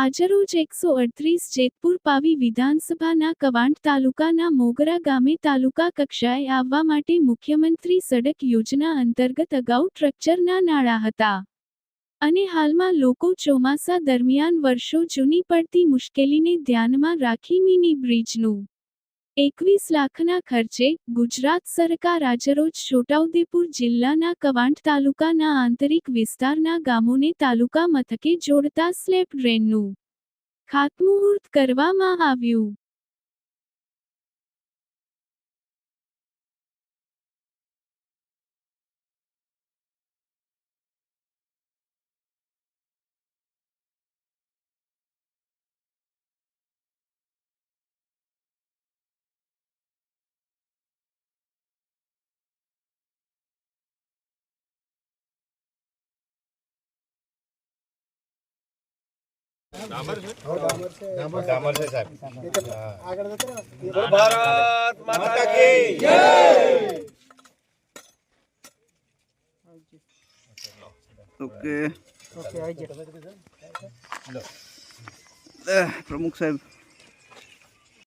આજરોજ એકસો અડત્રીસ જેતપુર પાવી વિધાનસભાના કવાંટ તાલુકાના મોગરા ગામે તાલુકા કક્ષાએ આવવા માટે મુખ્યમંત્રી સડક યોજના અંતર્ગત અગાઉ સ્ટ્રક્ચરના નાળા હતા. અને હાલમાં લોકો ચોમાસા દરમિયાન વર્ષો જૂની પડતી મુશ્કેલીને ધ્યાનમાં રાખી મિની બ્રિજનું એકવીસ લાખના ખર્ચે ગુજરાત સરકાર આજરોજ છોટાઉદેપુર જિલ્લાના કવાંટ તાલુકાના આંતરિક વિસ્તારના ગામોને તાલુકા મથકે જોડતા સ્લેબ ડ્રેનનું ખાતમુહૂર્ત કરવામાં આવ્યું. ડામર છે? સાહેબ. ભારત માતા કી ઓકે. અ, પ્રમુખ સાહેબ.